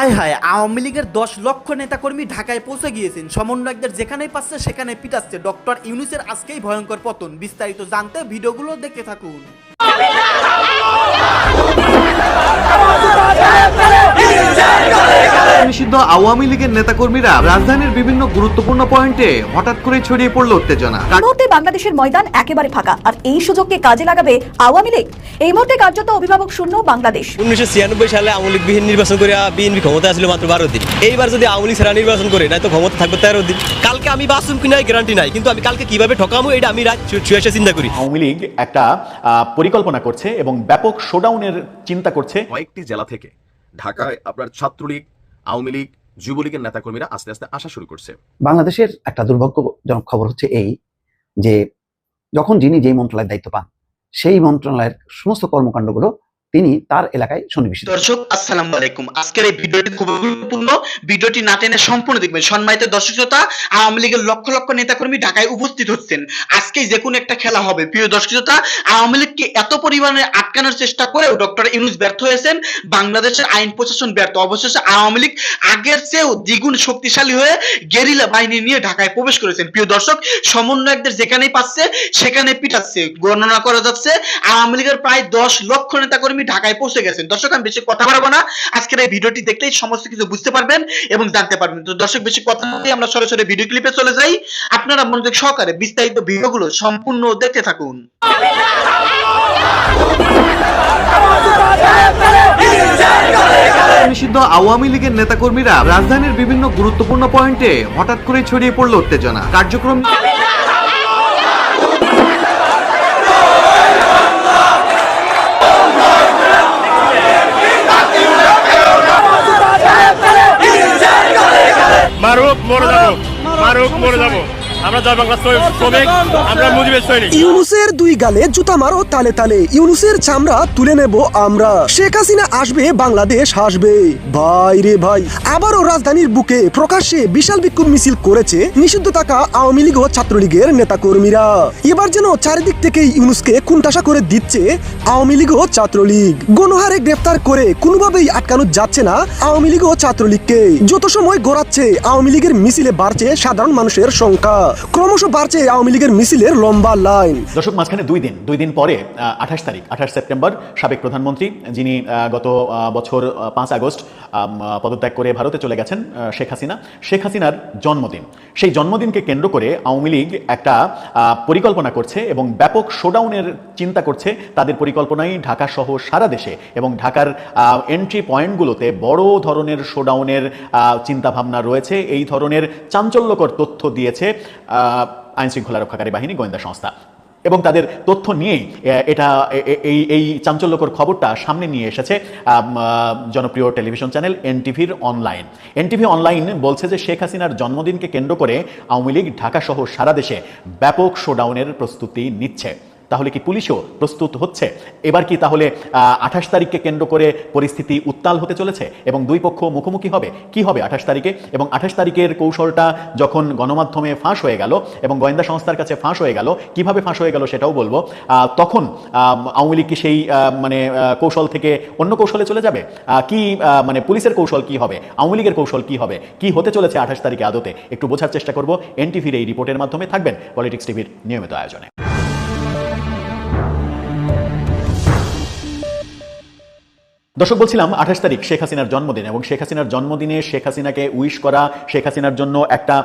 হায় হায়, আওয়ামী লীগের দশ লক্ষ নেতাকর্মী ঢাকায় পৌঁছে গিয়েছেন। সমন্বয়কদের যেখানেই পাচ্ছে সেখানে পিটাচ্ছে। ডক্টর ইউনুসের আজকেই ভয়ঙ্কর পতন। বিস্তারিত জানতে ভিডিওগুলো দেখতে থাকুন। নিষিদ্ধ আওয়ামী লীগের নেতাকর্মীরা রাজধানীর বিভিন্ন গুরুত্বপূর্ণ পয়েন্টে হঠাৎ করে ছড়িয়ে পড়ল উত্তেজনা। মুহূর্তে বাংলাদেশের ময়দান একেবারে ফাঁকা। আর এই সুযোগকে কাজে লাগাবে আওয়ামী লীগ? এই মুহূর্তে কার্যত অভিভাবক শূন্য বাংলাদেশ। উনিশশো ছিয়ানব্বই সালে আওয়ামী লীগ বিহীন নির্বাচন করে বিএনপি ক্ষমতা আসলে মাত্র বারো দিন। এইবার যদি আওয়ামী লীগ ছাড়া নির্বাচন করে না তো ক্ষমতা থাকবে তেরো দিন। কালকে আমি বাসুম কি নাই গ্যারান্টি নাই। কিন্তু আমি কালকে কীভাবে ঠকামো এটা আমি রাত চিন্তা করি। আওয়ামী লীগ একটা আহ, পরিকল্পনা করছে এবং ব্যাপক শোডাউনের চিন্তা করছে। কয়েকটি জেলা থেকে ঢাকায় আপনার ছাত্রলীগ আওয়ামী লীগ যুবলীগের নেতাকর্মীরা আস্তে আস্তে আসা শুরু করছে। বাংলাদেশের একটা দুর্ভাগ্যজনক খবর হচ্ছে এই যে যখন যিনি যেই মন্ত্রণালয়ের দায়িত্ব পান সেই মন্ত্রণালয়ের সমস্ত কর্মকাণ্ডগুলো তিনি তার এলাকায় সন্নিবেশিত দর্শক, আসসালামু আলাইকুম। আজকের এই ভিডিওটি খুব গুরুত্বপূর্ণ। ভিডিওটি না টেনে সম্পূর্ণ দেখবেন। সম্মানিত দর্শক শ্রোতা, আওয়ামী লীগের লক্ষ লক্ষ নেতাকর্মী ঢাকায় উপস্থিত হচ্ছেন। আজকে যে কোনো একটা খেলা হবে। প্রিয় দর্শক শ্রোতা, আওয়ামী লীগকে এত পরিমাণে আটকানোর চেষ্টা করেও ডক্টর ইউনুস ব্যর্থ হয়েছেন। বাংলাদেশের আইন প্রশাসন ব্যর্থ। অবশেষে আওয়ামী লীগ আগের চেয়েও দ্বিগুণ শক্তিশালী হয়ে গেরিলা বাহিনী নিয়ে ঢাকায় প্রবেশ করেছেন। প্রিয় দর্শক, সমন্বয়কদের যেখানেই পাচ্ছে সেখানে পিটাচ্ছে। গণনা করা যাচ্ছে, আওয়ামী লীগের প্রায় দশ লক্ষ নেতাকর্মী ঢাকায় পৌঁছে গেছেন। দর্শক, আমি বেশি কথা বাড়াবো না। আজকের এই ভিডিওটি দেখলেই সমস্ত কিছু বুঝতে পারবেন এবং জানতে পারবেন। তো দর্শক, বেশি কথা আমরা সরাসরি ভিডিও ক্লিপে চলে যাই। আপনারা মনোযোগ সহকারে বিস্তারিত ভিডিওগুলো সম্পূর্ণ দেখতে থাকুন। নিষিদ্ধ আওয়ামী লীগের নেতাকর্মীরা রাজধানীর বিভিন্ন গুরুত্বপূর্ণ পয়েন্টে হঠাৎ করে ছড়িয়ে পড়ল উত্তেজনা। কার্যক্রম মারুক মরে যাব। মারুক মরে যাব। আমরা জয় ইউনুসের দুই গালে তালে তালে। ইউনুসের চামড়া তুলে আমরা। শেখ হাসিনা আসবে, বাংলাদেশ ভাই আবারও রাজধানীর বুকে প্রকাশ্যে বিশাল মিছিল করেছে নিষিদ্ধ থাকা ছাত্রলীগের নেতাকর্মীরা। এবার যেন চারিদিক থেকে ইউনুসকে কুণ্ঠাসা করে দিচ্ছে আওয়ামী লীগ ও ছাত্রলীগ। গণহারে গ্রেফতার করে কোনোভাবেই আটকানো যাচ্ছে না আওয়ামী লীগ ও ছাত্রলীগকে। যত সময় গড়াচ্ছে, আওয়ামী লীগের মিছিলে বাড়ছে সাধারণ মানুষের সংখ্যা। ক্রমশ বাড়ছে আওয়ামী লীগের মিছিলের লম্বা লাইন। দর্শক, মাঝখানে দুই দিন দুই দিন পরে আঠাশ তারিখ, আঠাশ সেপ্টেম্বর, সাবেক প্রধানমন্ত্রী যিনি গত বছর পাঁচ আগস্ট পদত্যাগ করে ভারতে চলে গেছেন শেখ হাসিনা। শেখ হাসিনার জন্মদিন। সেই জন্মদিনকে কেন্দ্র করে আওয়ামী লীগ একটা পরিকল্পনা করছে এবং ব্যাপক শোডাউনের চিন্তা করছে তাদের পরিকল্পনায় ঢাকা সহ সারা দেশে এবং ঢাকার এন্ট্রি পয়েন্টগুলোতে বড় ধরনের শোডাউনের চিন্তাভাবনা রয়েছে। এই ধরনের চাঞ্চল্যকর তথ্য দিয়েছে আইন শৃঙ্খলা রক্ষাকারী বাহিনী, গোয়েন্দা সংস্থা। এবং তাদের তথ্য নিয়ে এটা এই এই চাঞ্চল্যকর খবরটা সামনে নিয়ে এসেছে জনপ্রিয় টেলিভিশন চ্যানেল এনটিভির অনলাইন। এনটিভি অনলাইন বলছে যে শেখ হাসিনার জন্মদিনকে কেন্দ্র করে আওয়ামী লীগ ঢাকা সহ সারা দেশে ব্যাপক শোডাউনের প্রস্তুতি নিচ্ছে। তাহলে কি পুলিশও প্রস্তুত হচ্ছে? এবার কি তাহলে আঠাশ তারিখকে কেন্দ্র করে পরিস্থিতি উত্তাল হতে চলেছে? এবং দুই পক্ষ মুখোমুখি হবে? কি হবে আঠাশ তারিখে? এবং আঠাশ তারিখের কৌশলটা যখন গণমাধ্যমে ফাঁস হয়ে গেল এবং গোয়েন্দা সংস্থার কাছে ফাঁস হয়ে গেল, কীভাবে ফাঁস হয়ে গেল সেটাও বলব তখন আওয়ামী লীগ কি সেই মানে কৌশল থেকে অন্য কৌশলে চলে যাবে? কি মানে পুলিশের কৌশল কি হবে? আওয়ামী লীগের কৌশল কি হবে? কি হতে চলেছে আঠাশ তারিখে আদতে? একটু বোঝার চেষ্টা করব। এনটিভির এই রিপোর্টের মাধ্যমে থাকবেন পলিটিক্স টিভির নিয়মিত আয়োজনে। দর্শক, বলছিলাম আঠাশ তারিখ শেখ হাসিনার জন্মদিন এবং শেখ হাসিনার জন্মদিনে শেখ হাসিনাকে উইশ করা, শেখ হাসিনার জন্য একটা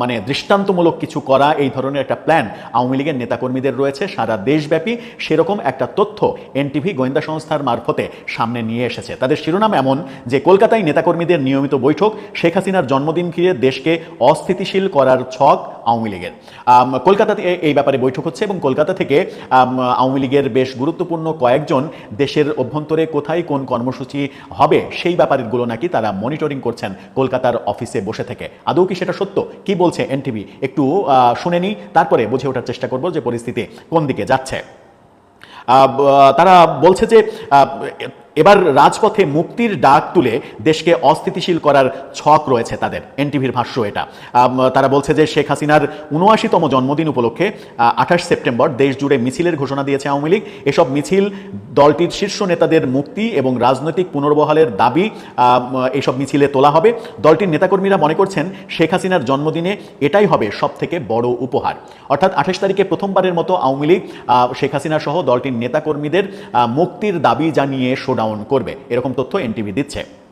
মানে দৃষ্টান্তমূলক কিছু করা, এই ধরনের একটা প্ল্যান আওয়ামী লীগের নেতাকর্মীদের রয়েছে সারা দেশব্যাপী। সেরকম একটা তথ্য এনটিভি গোয়েন্দা সংস্থার মারফতে সামনে নিয়ে এসেছে। তাদের শিরোনাম এমন যে, কলকাতায় নেতাকর্মীদের নিয়মিত বৈঠক, শেখ হাসিনার জন্মদিন ঘিরে দেশকে অস্থিতিশীল করার ছক আওয়ামী লীগের। কলকাতাতে এই ব্যাপারে বৈঠক হচ্ছে এবং কলকাতা থেকে আওয়ামী লীগের বেশ গুরুত্বপূর্ণ কয়েকজন দেশের অভ্যন্তরে কোথায় কোন কর্মসূচি হবে, সেই ব্যাপারগুলো নাকি তারা মনিটরিং করছেন কলকাতার অফিসে বসে থেকে। আদৌ কি সেটা সত্য? কি বলছে এনটিভি একটু শুনে নিই, তারপরে বুঝে ওঠার চেষ্টা করব যে পরিস্থিতি কোন দিকে যাচ্ছে। তারা বলছে যে এবার রাজপথে মুক্তির ডাক তুলে দেশকে অস্থিতিশীল করার ছক রয়েছে তাদের। এনটিভির ভাষ্য এটা। তারা বলছে যে শেখ হাসিনার উনআশিতম জন্মদিন উপলক্ষে আঠাশ সেপ্টেম্বর দেশ জুড়ে মিছিলের ঘোষণা দিয়েছে আওয়ামী লীগ। এসব মিছিল দলটির শীর্ষ নেতাদের মুক্তি এবং রাজনৈতিক পুনর্বহালের দাবি আম, এইসব মিছিলে তোলা হবে। দলটির নেতাকর্মীরা মনে করছেন শেখ হাসিনার জন্মদিনে এটাই হবে সব থেকে বড় উপহার। অর্থাৎ আঠাশ তারিখে প্রথমবারের মতো আওয়ামী লীগ শেখ হাসিনা সহ দলটির নেতাকর্মীদের মুক্তির দাবি জানিয়ে শোডাউন করবে। এরকম তথ্য এনটিভি দিচ্ছে।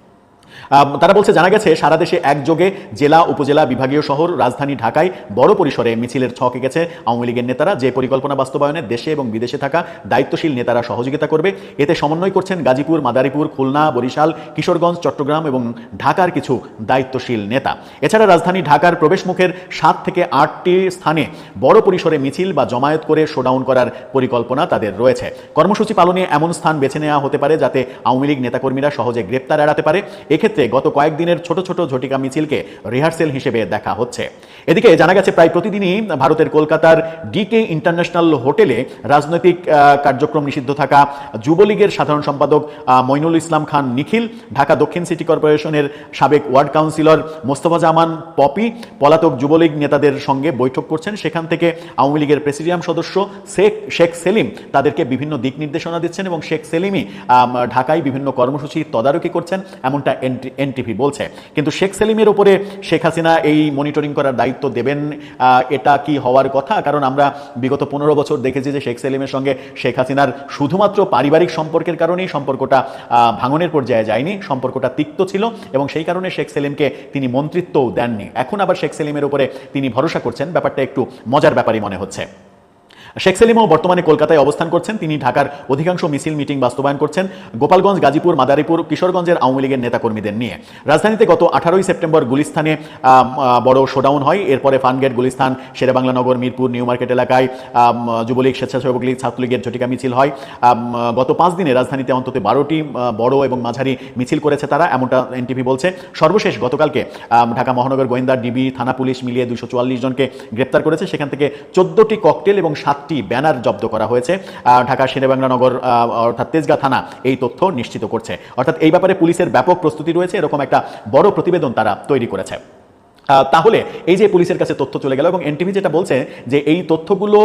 তারা বলছে, জানা গেছে, সারা দেশে একযোগে জেলা, উপজেলা, বিভাগীয় শহর, রাজধানী ঢাকায় বড় পরিসরে মিছিলের ছক এঁকেছে আওয়ামী লীগের নেতারা। যে পরিকল্পনা বাস্তবায়নে দেশে এবং বিদেশে থাকা দায়িত্বশীল নেতারা সহযোগিতা করবে, এতে সমন্বয় করছেন গাজীপুর, মাদারীপুর, খুলনা, বরিশাল, কিশোরগঞ্জ, চট্টগ্রাম এবং ঢাকার কিছু দায়িত্বশীল নেতা। এছাড়া রাজধানী ঢাকার প্রবেশমুখের সাত থেকে আটটি স্থানে বড় পরিসরে মিছিল বা জমায়েত করে শোডাউন করার পরিকল্পনা তাদের রয়েছে। কর্মসূচি পালনে এমন স্থান বেছে নেওয়া হতে পারে, যাতে আওয়ামী লীগ নেতাকর্মীরা সহজে গ্রেপ্তার এড়াতে পারে। এক্ষেত্রে গত কয়েকদিনের ছোট ছোট ঝটিকা মিছিলকে রিহার্সেল হিসেবে দেখা হচ্ছে। এদিকে জানা গেছে, প্রায় প্রতিদিনই ভারতের কলকাতার ডিকে ইন্টারন্যাশনাল হোটেলে রাজনৈতিক কার্যক্রম নিষিদ্ধ থাকা যুবলীগের সাধারণ সম্পাদক মইনুল ইসলাম খান নিখিল, ঢাকা দক্ষিণ সিটি কর্পোরেশনের সাবেক ওয়ার্ড কাউন্সিলর মোস্তফা জামান পপি, পলাতক যুবলীগ নেতাদের সঙ্গে বৈঠক করছেন। সেখান থেকে আওয়ামী লীগের প্রেসিডিয়াম সদস্য শেখ শেখ সেলিম তাদেরকে বিভিন্ন দিক নির্দেশনা দিচ্ছেন এবং শেখ সেলিমই ঢাকায় বিভিন্ন কর্মসূচি তদারকি করছেন। এমনটা এনটিভি বলছে। কিন্তু শেখ সেলিমের উপরে শেখ হাসিনা এই মনিটরিং করার দায়িত্ব দেবেন এটা কি হওয়ার কথা? কারণ আমরা বিগত পনেরো বছর দেখেছি যে শেখ সেলিমের সঙ্গে শেখ হাসিনার শুধুমাত্র পারিবারিক সম্পর্কের কারণেই সম্পর্কটা ভাঙনের পর্যায়ে যায়নি, সম্পর্কটা তিক্ত ছিল এবং সেই কারণে শেখ সেলিমকে তিনি মন্ত্রিত্বও দেননি। এখন আবার শেখ সেলিমের উপরে তিনি ভরসা করছেন। ব্যাপারটা একটু মজার ব্যাপারই মনে হচ্ছে। শেখ সেলিমও বর্তমানে কলকাতায় অবস্থান করছেন। তিনি ঢাকার অধিকাংশ মিছিল মিটিং বাস্তবায়ন করছেন গোপালগঞ্জ গাজীপুর মাদারীপুর কিশোরগঞ্জের আওয়ামী লীগের নেতাকর্মীদের নিয়ে। রাজধানীতে গত আঠারোই সেপ্টেম্বর আহ, বড় শোডাউন হয়। এরপরে ফানগেট গুলিস্তান শেরেবাংলানগর মিরপুর নিউ মার্কেট এলাকায় যুবলীগ স্বেচ্ছাসেবক লীগ ছাত্রলীগের ঝটিকা মিছিল হয়। গত পাঁচ দিনে রাজধানীতে অন্তত বারোটি বড় এবং মাঝারি মিছিল করেছে তারা এমনটা এনটিভি বলছে। সর্বশেষ গতকালকে ঢাকা মহানগর গোয়েন্দা ডিবি থানা পুলিশ মিলিয়ে দুশো জনকে গ্রেপ্তার করেছে। সেখান থেকে চোদ্দটি ককটেল এবং সাতটি ব্যানার জব্দ করা হয়েছে। ঢাকা শেরেবাংলানগর আহ, অর্থাৎ তেজগা থানা এই তথ্য নিশ্চিত করছে। অর্থাৎ এই ব্যাপারে পুলিশের ব্যাপক প্রস্তুতি রয়েছে। এরকম একটা বড় প্রতিবেদন তারা তৈরি করেছে। তাহলে এই যে পুলিশের কাছে তথ্য চলে গেল এবং এনটিভি যেটা বলছে যে এই তথ্যগুলো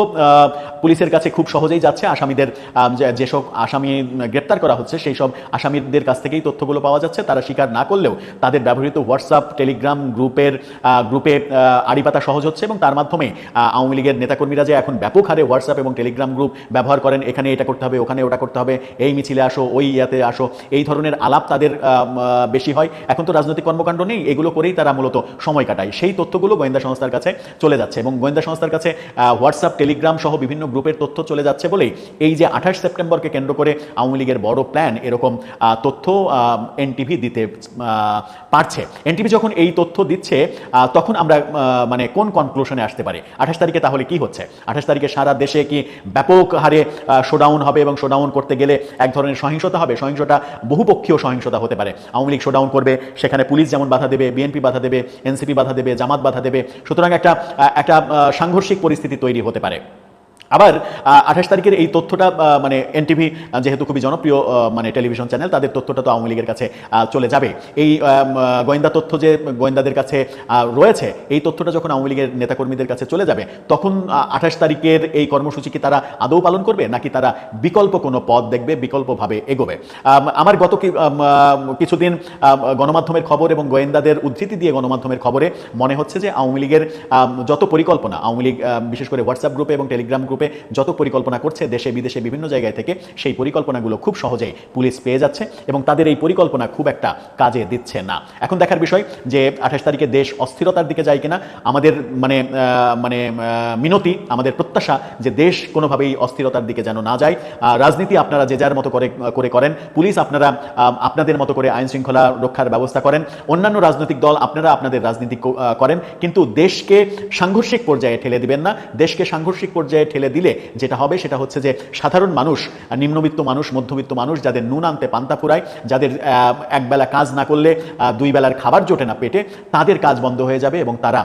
পুলিশের কাছে খুব সহজেই যাচ্ছে। আসামিদের যেসব আসামি গ্রেপ্তার করা হচ্ছে সেই সব আসামিদের কাছ থেকেই তথ্যগুলো পাওয়া যাচ্ছে। তারা স্বীকার না করলেও তাদের ব্যবহৃত হোয়াটসঅ্যাপ টেলিগ্রাম গ্রুপের গ্রুপে আড়িপাতা সহজ হচ্ছে এবং তার মাধ্যমে আওয়ামী লীগের নেতাকর্মীরা যে এখন ব্যাপক হারে হোয়াটসঅ্যাপ এবং টেলিগ্রাম গ্রুপ ব্যবহার করেন, এখানে এটা করতে হবে, ওখানে ওটা করতে হবে, এই মিছিলে আসো, ওই ইয়াতে আসো, এই ধরনের আলাপ তাদের বেশি হয়। এখন তো রাজনৈতিক কর্মকাণ্ড নেই, এগুলো করেই তারা মূলত সময় কাটায়। সেই তথ্যগুলো গোয়েন্দা সংস্থার কাছে চলে যাচ্ছে এবং গোয়েন্দা সংস্থার কাছে হোয়াটসঅ্যাপ টেলিগ্রাম সহ বিভিন্ন গ্রুপের তথ্য চলে যাচ্ছে বলেই এই যে আঠাশ সেপ্টেম্বরকে কেন্দ্র করে আওয়ামী লীগের বড় প্ল্যান এরকম তথ্য এনটিভি দিতে পারছে। এনটিভি যখন এই তথ্য দিচ্ছে তখন আমরা মানে কোন কনক্লুশনে আসতে পারি? আঠাশ তারিখে তাহলে কি হচ্ছে? আঠাশ তারিখে সারা দেশে কি ব্যাপক হারে শোডাউন হবে এবং শোডাউন করতে গেলে এক ধরনের সহিংসতা হবে? সহিংসতা, বহুপক্ষীয় সহিংসতা হতে পারে। আওয়ামী লীগ শোডাউন করবে, সেখানে পুলিশ যেমন বাধা দেবে বিএনপি বাধা দেবে এনসিপি বাধা দেবে জামাত বাধা দেবে। সুতরাং একটা একটা সাংঘর্ষিক পরিস্থিতি তৈরি হতে পারে। আবার আঠাশ তারিখের এই তথ্যটা মানে এনটিভি যেহেতু খুবই জনপ্রিয় মানে টেলিভিশন চ্যানেল তাদের তথ্যটা তো আওয়ামী লীগের কাছে চলে যাবে। এই গোয়েন্দা তথ্য যে গোয়েন্দাদের কাছে রয়েছে এই তথ্যটা যখন আওয়ামী লীগের নেতাকর্মীদের কাছে চলে যাবে তখন আঠাশ তারিখের এই কর্মসূচি কি তারা আদৌ পালন করবে নাকি তারা বিকল্প কোনো পথ দেখবে বিকল্পভাবে এগোবে? আম, আমার গত কিছুদিন গণমাধ্যমের খবর এবং গোয়েন্দাদের উদ্ধৃতি দিয়ে গণমাধ্যমের খবরে মনে হচ্ছে যে আওয়ামী লীগের যত পরিকল্পনা আওয়ামী লীগ বিশেষ করে হোয়াটসঅ্যাপ গ্রুপে এবং টেলিগ্রাম গ্রুপে যত পরিকল্পনা করছে দেশে, বিদেশে, বিভিন্ন জায়গায় থেকে সেই পরিকল্পনাগুলো খুব সহজেই পুলিশ পেয়ে যাচ্ছে এবং তাদের এই পরিকল্পনা খুব একটা কাজে দিচ্ছে না। এখন দেখার বিষয় যে আঠাশ তারিখে দেশ অস্থিরতার দিকে যায় কিনা, আমাদের মানে মানে মিনতি, আমাদের প্রত্যাশা যে দেশ কোনোভাবেই অস্থিরতার দিকে যেন না যায়। রাজনীতি আপনারা যে যার মতো করে করে করেন, পুলিশ আপনারা আপনাদের মতো করে আইন শৃঙ্খলা রক্ষার ব্যবস্থা করেন, অন্যান্য রাজনৈতিক দল আপনারা আপনাদের রাজনীতি করেন, কিন্তু দেশকে সাংঘর্ষিক পর্যায়ে ঠেলে দিবেন না। দেশকে সাংঘর্ষিক পর্যায়ে ঠেলে ফেলে দিলে যেটা হবে সেটা হচ্ছে যে সাধারণ মানুষ নিম্নবিত্ত মানুষ, মধ্যবিত্ত মানুষ যাদের নুন আনতে পান্তা ফুরায় যাদের একবেলা কাজ না করলে দুই বেলার খাবার জোটে না পেটে, তাদের কাজ বন্ধ হয়ে যাবে এবং তারা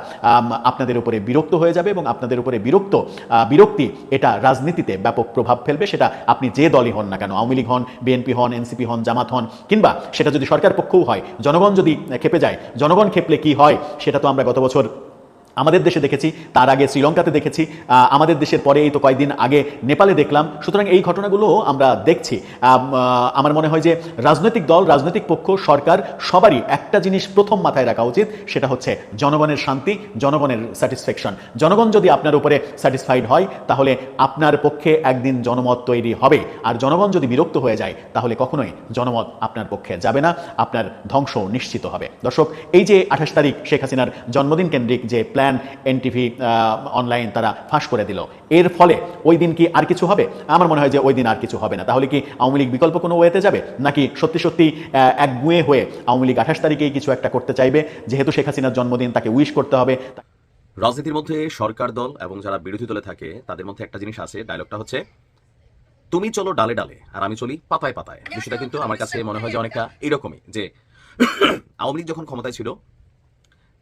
আপনাদের উপরে বিরক্ত হয়ে যাবে এবং আপনাদের উপরে বিরক্ত বিরক্তি এটা রাজনীতিতে ব্যাপক প্রভাব ফেলবে, সেটা আপনি যে দলই হন না কেন, আওয়ামী লীগ হন, বিএনপি হন, এনসিপি হন, জামাত হন, কিংবা সেটা যদি সরকার পক্ষও হয়, জনগণ যদি খেপে যায়, জনগণ খেপলে কি হয়, সেটা তো আমরা গত বছর আমাদের দেশে দেখেছি, তার আগে শ্রীলঙ্কাতে দেখেছি আমাদের দেশের পরে এই তো কয়েকদিন আগে নেপালে দেখলাম। সুতরাং এই ঘটনাগুলো আমরা দেখছি। আমার মনে হয় যে রাজনৈতিক দল, রাজনৈতিক পক্ষ, সরকার সবারই একটা জিনিস প্রথম মাথায় রাখা উচিত, সেটা হচ্ছে জনগণের শান্তি, জনগণের স্যাটিসফ্যাকশন জনগণ যদি আপনার উপরে স্যাটিসফাইড হয়, তাহলে আপনার পক্ষে একদিন জনমত তৈরি হবে। আর জনগণ যদি বিরক্ত হয়ে যায়, তাহলে কখনোই জনমত আপনার পক্ষে যাবে না, আপনার ধ্বংস নিশ্চিত হবে। দর্শক, এই যে আঠাশ তারিখ শেখ হাসিনার জন্মদিন কেন্দ্রিক যে প্ল্যান এনটিভি অনলাইন তারা ফাঁস করে দিল। এর ফলে ওই দিন কি আর কিছু হবে? আমার মনে হয় যে ওই দিন আর কিছু হবে না। তাহলে কি আওয়ামী লীগ বিকল্প কোনো ওয়েতে যাবে? নাকি সত্যি সত্যি একগুঁয়ে হয়ে আওয়ামী লীগ আঠাশ তারিখেই কিছু একটা করতে চাইবে? যেহেতু শেখ হাসিনার জন্মদিন, তাকে উইশ করতে হবে। রাজনীতির মধ্যে সরকার দল এবং যারা বিরোধী দলে থাকে, তাদের মধ্যে একটা জিনিস আছে ডায়লগটা হচ্ছে, তুমি চলো ডালে ডালে, আর আমি চলি পাতায় পাতায়। বিষয়টা কিন্তু আমার কাছে মনে হয় যে অনেকটা এরকমই যে আওয়ামী লীগ যখন ক্ষমতায় ছিল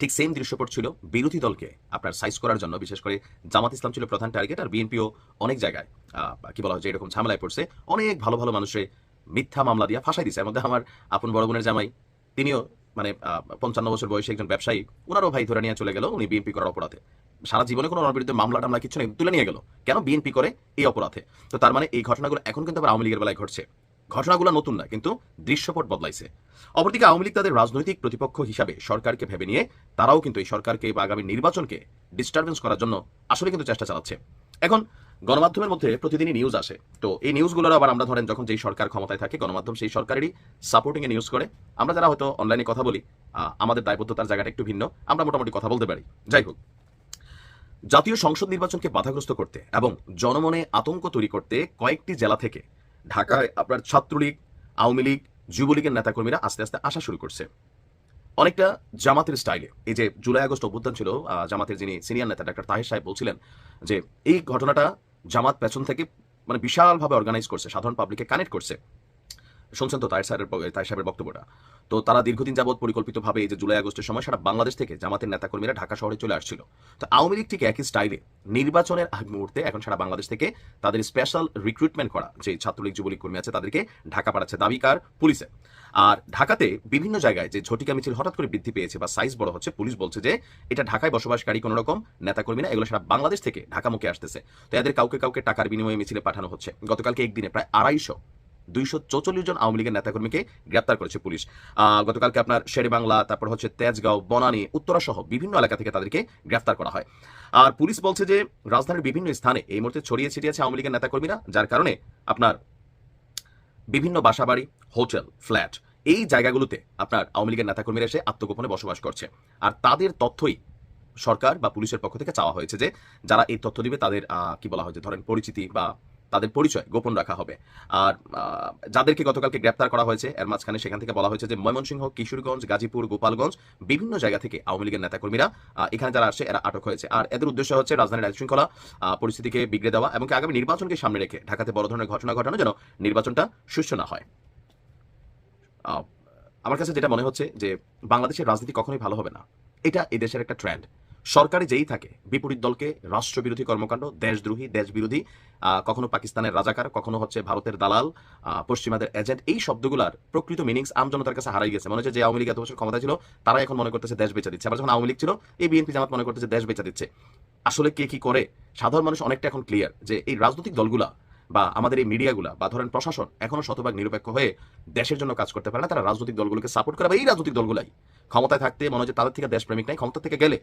ঠিক সেম দৃশ্যপট ছিল বিরোধী দলকে, আপনার সাইজ করার জন্য, বিশেষ করে জামাত ইসলাম ছিল প্রধান টার্গেট আর বিএনপিও অনেক জায়গায় কি বলা যে এরকম ঝামেলায় পড়ছে, অনেক ভালো ভালো মানুষে মিথ্যা মামলা দিয়ে ফাঁসাই দিছে। এর মধ্যে আমার আপন বড় বোনের জামাই, তিনিও মানে পঞ্চান্ন বছর বয়সে একজন ব্যবসায়ী ওনারও ভাই ধরে নিয়ে চলে গেল, উনি বিএনপি করার অপরাধে। সারা জীবনে কোনো ওনার বিরুদ্ধে মামলা টামলা কিছু নেই, তুলে নিয়ে গেল। কেন বিএনপি করে এই অপরাধে? তো তার মানে এই ঘটনাগুলো এখন কিন্তু আবার আওয়ামী লীগের বেলায় ঘটছে। ঘটনাগুলো নতুন না, কিন্তু দৃশ্যপট বদলাইছে। অপরদিকে আওয়ামী লীগ তাদের রাজনৈতিক প্রতিপক্ষ হিসাবে সরকারকে ভেবে নিয়ে তারাও কিন্তু এই সরকারকে বা আগামী নির্বাচনকে ডিস্টারবেন্স করার জন্য আসলে কিন্তু চেষ্টা চালাচ্ছে। এখন গণমাধ্যমের মধ্যে প্রতিদিনই নিউজ আসে। তো এই নিউজগুলোর আবার আমরা ধরেন যখন যেই সরকার ক্ষমতায় থাকে, গণমাধ্যম সেই সরকারেরই সাপোর্টিং এ নিউজ করে। আমরা যারা হয়তো অনলাইনে কথা বলি আমাদের দায়বদ্ধতার জায়গাটা একটু ভিন্ন, আমরা মোটামুটি কথা বলতে পারি। যাই হোক, জাতীয় সংসদ নির্বাচনকে বাধাগ্রস্ত করতে এবং জনমনে আতঙ্ক তৈরি করতে কয়েকটি জেলা থেকে ঢাকায় আপনার ছাত্রলীগ, আওয়ামী লীগ, যুবলীগের নেতাকর্মীরা আস্তে আস্তে আসা শুরু করছে। অনেকটা জামাতের স্টাইলে এই যে জুলাই আগস্ট অভ্যুত্থান ছিল জামাতের যিনি সিনিয়র নেতা ডাক্তার তাহের সাহেব বলছিলেন যে, এই ঘটনাটা জামাত পেছন থেকে মানে বিশালভাবে অর্গানাইজ করছে, সাধারণ পাবলিককে কানেক্ট করছে। শুনছেন তো সাহেবের ব- তাহের সাহেবের বক্তব্যটা। তো তারা দীর্ঘদিন যাবৎ পরিকল্পিতভাবে এই যে জুলাই আগস্টের সময় সারা বাংলাদেশ থেকে জামাতের নেতাকর্মীরা ঢাকা শহরে চলে আসছিল। তো আওয়ামী লীগ ঠিক একই স্টাইলে নির্বাচনের আগ মুহূর্তে এখন সারা বাংলাদেশ থেকে তাদের স্পেশাল রিক্রুটমেন্ট করা যে ছাত্রলীগ, যুবলীগ কর্মী আছে তাদেরকে ঢাকা পাঠাচ্ছে দাবিকার পুলিশে। আর ঢাকাতে বিভিন্ন জায়গায় যে ঝটিকা মিছিল হঠাৎ করে বৃদ্ধি পেয়েছে বা সাইজ বড় হচ্ছে, পুলিশ বলছে যে এটা ঢাকায় বসবাসকারী কোনো রকম নেতাকর্মী না, এগুলো সারা বাংলাদেশ থেকে ঢাকামুখে আসতেছে। তো এদের কাউকে কাউকে টাকার বিনিময়ে মিছিলে পাঠানো হচ্ছে। গতকালকে একদিনে প্রায় আড়াইশো দুইশো জন আওয়ামী লীগের নেতাকর্মীকে গ্রেপ্তার করেছে পুলিশ। গতকালকে আপনার শেরেবাংলা, তারপর হচ্ছে তেজগাঁও, বনানী উত্তরা সহ বিভিন্ন এলাকা থেকে তাদেরকে গ্রেফতার করা হয়। আর পুলিশ বলছে যে, রাজধানীর বিভিন্ন স্থানে এই মুহূর্তে ছড়িয়ে ছিটিয়েছে আওয়ামী লীগের নেতাকর্মীরা, যার কারণে আপনার বিভিন্ন বাসাবাড়ি, হোটেল, ফ্ল্যাট, এই জায়গাগুলোতে আপনার আওয়ামী লীগের নেতাকর্মীরা এসে আত্মগোপনে বসবাস করছে। আর তাদের তথ্যই সরকার বা পুলিশের পক্ষ থেকে চাওয়া হয়েছে যে, যারা এই তথ্য দিবে তাদের কি বলা হয় যে, ধরেন পরিচিতি বা তাদের পরিচয় গোপন রাখা হবে। আর যাদেরকে গতকালকে গ্রেপ্তার করা হয়েছে, এর মাঝখানে সেখান থেকে বলা হয়েছে যে ময়মনসিংহ, কিশোরগঞ্জ, গাজীপুর, গোপালগঞ্জ বিভিন্ন জায়গা থেকে আওয়ামী লীগের নেতাকর্মীরা এখানে যারা আসছে, এরা আটক হয়েছে। আর এদের উদ্দেশ্য হচ্ছে রাজধানীর আইন শৃঙ্খলা পরিস্থিতিকে বিগড়ে দেওয়া এবং আগামী নির্বাচনকে সামনে রেখে ঢাকাতে বড় ধরনের ঘটনা ঘটানো যেন নির্বাচনটা সুষ্ঠু না হয়। আমার কাছে যেটা মনে হচ্ছে যে বাংলাদেশের রাজনীতি কখনোই ভালো হবে না। এটা এই দেশের একটা ট্রেন্ড সরকারে যেই থাকে, বিপরীত দলকে রাষ্ট্রবিরোধী কর্মকাণ্ড, দেশদ্রোহী, দেশবিরোধী কখনো পাকিস্তানের রাজাকার, কখনো হচ্ছে ভারতের দালাল পশ্চিমাদের এজেন্ট, এই শব্দগুলার প্রকৃত মিনিংস আমজনতার কাছে হারাই গেছে। মনে হচ্ছে যে আওয়ামী লীগ এত বছর ক্ষমতা ছিল তারা এখন মনে করতেছে দেশ বেচা দিচ্ছে। আবার যখন আওয়ামী লীগ ছিল, এই বিএনপি জামাত মনে করতেছে দেশ বেচা দিচ্ছে। আসলে কে কি করে? সাধারণ মানুষ অনেকটা এখন ক্লিয়ার যে এই রাজনৈতিক দলগুলা বা আমাদের এই মিডিয়াগুলা বা ধরেন প্রশাসন এখনও শতভাগ নিরপেক্ষ হয়ে দেশের জন্য কাজ করতে পারে না। তারা রাজনৈতিক দলগুলোকে সাপোর্ট করে বা এই রাজনৈতিক দলগুলাই ক্ষমতায় থাকতে মনে হচ্ছে তাদের থেকে দেশপ্রেমিক নাই, ক্ষমতা থেকে গেলে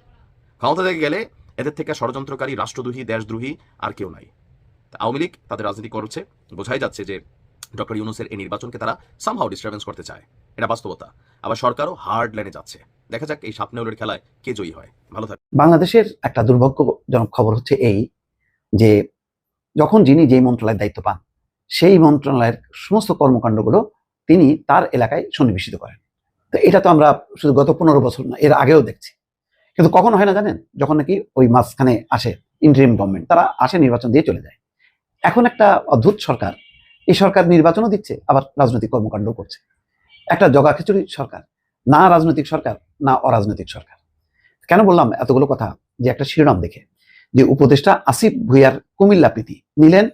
ক্ষমতা থেকে গেলে এদের থেকে ষড়যন্ত্রকারী, রাষ্ট্রদ্রোহী, দেশদ্রোহী আর কেউ নাই। আওয়ামী লীগ তাদের রাজনীতি করছে। বোঝাই যাচ্ছে যে ডক্টর ইউনুসের এই নির্বাচনকে তারা সামহাও ডিস্টার্বেন্স করতে চায়। এটা বাস্তবতা। আবার সরকারও হার্ড লাইনে যাচ্ছে। দেখা যাক এই সাপনেউলের খেলায় কে জয়ী হয়। ভালো থাকে বাংলাদেশের একটা দুর্ভাগ্যজনক খবর হচ্ছে এই যে যখন যিনি যেই মন্ত্রণালয়ের দায়িত্ব পান, সেই মন্ত্রণালয়ের সমস্ত কর্মকাণ্ডগুলো তিনি তার এলাকায় সন্নিবেশিত করেন। তো এটা তো আমরা শুধু গত পনেরো বছর না, এর আগেও দেখছি। কিন্তু কখন হয় না জানেন? যখন নাকি ওই মাঝখানে আসে ইন্টারিম গভর্নমেন্ট তারা আসে নির্বাচন দিয়ে চলে যায়। এখন একটা অদ্ভুত সরকার, এই সরকার নির্বাচনও দিচ্ছে, আবার রাজনৈতিক কর্মকাণ্ড করছে। একটা জগা খিচুড়ি সরকার, না রাজনৈতিক সরকার, না অরাজনৈতিক সরকার। কেন বললাম এতগুলো কথা? যে একটা শিরোনাম দেখে। যে উপদেষ্টা আসিফ ভুইয়ার কুমিল্লা প্রীতি নিলেন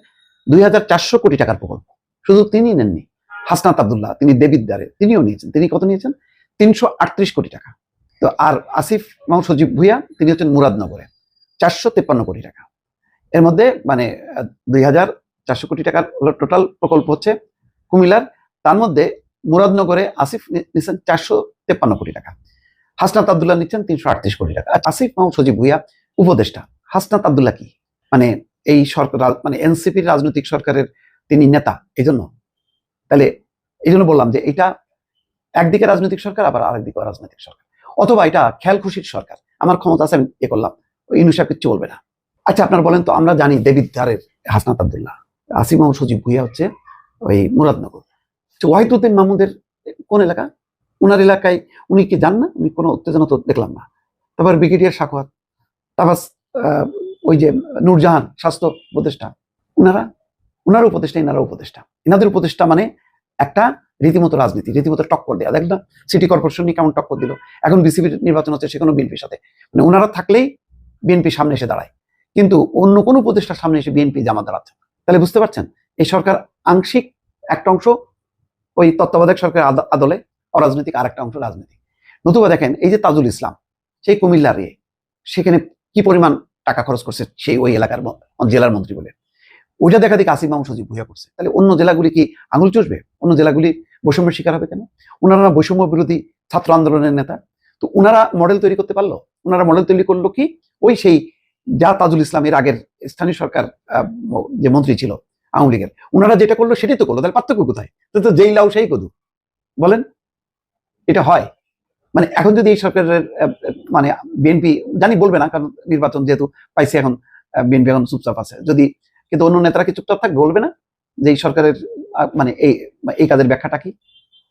দুই হাজার চারশো কোটি টাকার প্রকল্প। শুধু তিনি নেননি, হাসনাত আবদুল্লাহ, তিনি দেবিদ্বারে, তিনিও নিয়েছেন। তিনি কত নিয়েছেন? তিনশো আটত্রিশ কোটি টাকা। তো আর আসিফ মোহাম্মদ সজীব ভুইয়া, তিনি হচ্ছেন মুরাদনগরে, চারশো তেপ্পান্ন কোটি টাকা। এর মধ্যে মানে দুই হাজার চারশো কোটি টাকার টোটাল প্রকল্প হচ্ছে কুমিল্লার। তার মধ্যে মুরাদনগরে আসিফ নিচ্ছেন চারশো তেপ্পান্ন কোটি টাকা। হাসনাত আবদুল্লাহ নিচ্ছেন তিনশো আটত্রিশ কোটি টাকা। আসিফ মোহাম্মদ সজীব ভুইয়া, উপদেষ্টা। হাসনাত আবদুল্লাহ কি? মানে এই সরকার মানে এনসিপির রাজনৈতিক সরকারের তিনি নেতা এই জন্য তাহলে এই জন্য বললাম যে এটা একদিকে রাজনৈতিক সরকার, আবার আরেকদিকে রাজনৈতিক সরকার। অথবা এটা খেয়াল খুশির সরকার। আমার ক্ষমতা আছে, আমি এ করলাম। ইনুসা কিচ্ছু বলবে না। আচ্ছা আপনারা বলেন তো, আমরা জানি দেবিদ্বারের হাসনাত আবদুল্লাহ। আসিম মোহাম্মদ সজীব ভুইয়া হচ্ছে ওই মুরাদনগর। ওয়াহিদুদ্দিন মাহমুদের কোন এলাকা? উনার এলাকায় উনি কি যান না? উনি কোনো উত্তেজনা তো দেখলাম না। তারপর ব্রিগেডিয়ার সাখোয়াত তারপর ওই যে নূরজাহান, স্বাস্থ্য উপদেষ্টা। উনারা উনার উপদেষ্টা ইনারা উপদেষ্টা। ইনাদের উপদেষ্টা মানে একটা রীতিমতো রাজনীতি, রীতিমতো টক্কর দেওয়া দেখ না সিটি কর্পোরেশন নিয়ে কেমন টক্কর দিল। এখন বিসিবির নির্বাচন হচ্ছে সেখানেও বিএনপির সাথে। মানে ওনারা থাকলেই বিএনপি সামনে এসে দাঁড়ায়। কিন্তু অন্য কোনো উপদেষ্টার সামনে এসে বিএনপি জামা দাঁড়াচ্ছে তাহলে বুঝতে পারছেন? এই সরকার আংশিক একটা অংশ, ওই তত্ত্বাবধায়ক সরকারের আদ- আদলে অরাজনৈতিক আর একটা অংশ রাজনৈতিক নতুবা দেখেন, এই যে তাজুল ইসলাম, সেই কুমিল্লার ইয়ে সেখানে কি পরিমাণ টাকা খরচ করছে সেই ওই এলাকার জেলার মন্ত্রী বলে? ওইটা দেখা দেখে আসিফ মাহমুদ সজীব ভুইয়া করছে তাহলে অন্য জেলাগুলি কি আঙুল চুষবে? অন্য জেলাগুলি বৈষম্যের শিকার হবে কেন? ওনারা বৈষম্য বিরোধী ছাত্র আন্দোলনের নেতা। তো ওনারা মডেল তৈরি করতে পারল? ওনারা মডেল তৈরি করল কি? ওই সেই যা তাজুল ইসলামের আগের স্থানীয় সরকার যে মন্ত্রী ছিল আওয়ামী লীগের, ওনারা যেটা করল সেটাই তো করল। তাহলে পার্থক্য কোথায়? তো তো যেই লাউ সেই কদু। বলেন? এটা হয়। মানে এখন যদি এই সরকারের মানে বিএনপি, জানি বলবে না, কারণ নির্বাচন যেহেতু পাইছে এখন বিএনপি এখন চুপচাপ আছে। যদি কিন্তু অন্য নেতারা কি চুপচাপ থাকবে? বলবে না যে এই সরকারের মানে এই এই কাজের ব্যাখ্যাটা কি?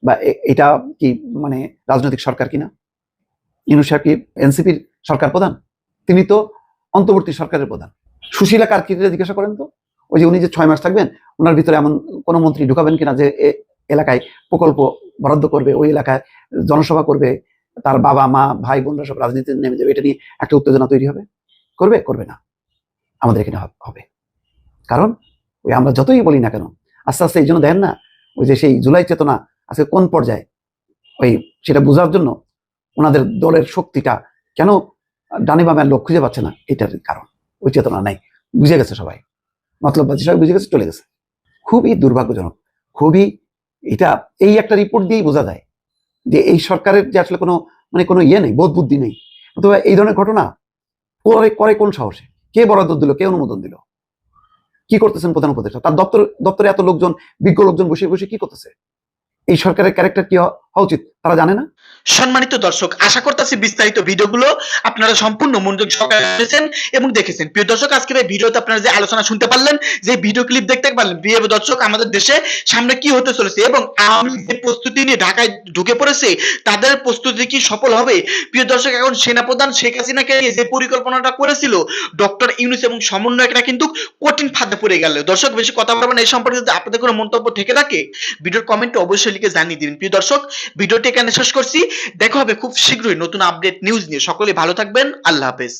বা এটা কি মানে রাজনৈতিক সরকার কিনা? ইনু সাহেব কি এনসিপির সরকার প্রধান? তিনি তো অন্তর্বর্তী সরকারের প্রধান। সুশীলা কার্কিরে জিজ্ঞাসা করেন তো? ওই যে উনি যে ছয় মাস থাকবেন, ওনার ভিতরে এমন কোনো মন্ত্রী ঢুকাবেন কিনা যে এলাকায় প্রকল্প বরাদ্দ করবে, ওই এলাকায় জনসভা করবে, তার বাবা, মা, ভাই, বোনরা সব রাজনীতিতে নেমে যাবে, এটা নিয়ে একটা উত্তেজনা তৈরি হবে? করবে? করবে না। আমাদের এখানে হবে। কারণ ওই আমরা যতই বলি না কেন, আস্তে আস্তে এই জন্য দেখেন না, ওই যে সেই জুলাই চেতনা আজকে কোন পর্যায়ে? ওই সেটা বোঝার জন্য ওনাদের দলের শক্তিটা কেন ডানে বামে লোক খুঁজে পাচ্ছে না, এটার কারণ। ওই চেতনা নাই, বুঝে গেছে সবাই। মতলব সবাই বুঝে গেছে, চলে গেছে। খুবই দুর্ভাগ্যজনক, খুবই এটা, এই একটা রিপোর্ট দিয়েই বোঝা যায় যে এই সরকারের যে আসলে কোনো মানে কোনো ইয়ে নেই বোধ বুদ্ধি নেই। অথবা এই ধরনের ঘটনা করে করে কোন সাহসে? কে বরাদ্দ দিল, কে অনুমোদন দিল? কি করতেছেন প্রধান উপদেষ্টা? তার দপ্তর, দপ্তরে এত লোকজন, বিজ্ঞ লোকজন বসে বসে কি করতেছে? এই সরকারের ক্যারেক্টার কি হওয়া উচিত? তারা জানে না? সম্মানিত দর্শক, আশা করতেছি বিস্তারিত ভিডিওগুলো আপনারা সম্পূর্ণ মনোযোগ সহকারে শুনেছেন এবং দেখেছেন। প্রিয় দর্শক, আজকের এই ভিডিওতে আপনারা যে আলোচনা শুনতে পারলেন, যে ভিডিও ক্লিপ দেখতে পারলেন, প্রিয় দর্শক, আমাদের দেশে সামনে কি হতে চলেছে এবং আওয়ামী যে প্রস্তুতি নিয়ে ঢাকায় ঢুকে পড়েছে, তাদের প্রস্তুতি কি সফল হবে? প্রিয় দর্শক, এখন সেনাপ্রধান শেখ হাসিনাকে নিয়ে যে পরিকল্পনাটা করেছিল, ডক্টর ইউনুস এবং সমন্বয়করা কিন্তু কঠিন ফাঁদে পড়ে গেল। দর্শক, বেশি কথা বলবেন এই সম্পর্কে যদি আপনাদের কোনো মন্তব্য থেকে থাকে, ভিডিওর কমেন্টে অবশ্যই লিখে জানিয়ে দিবেন। প্রিয় দর্শক, ভিডিওটি এখানে শেষ করছি। দেখা হবে খুব শীঘ্রই নতুন আপডেট নিউজ নিয়ে। সকলে ভালো থাকবেন। আল্লাহ হাফেজ।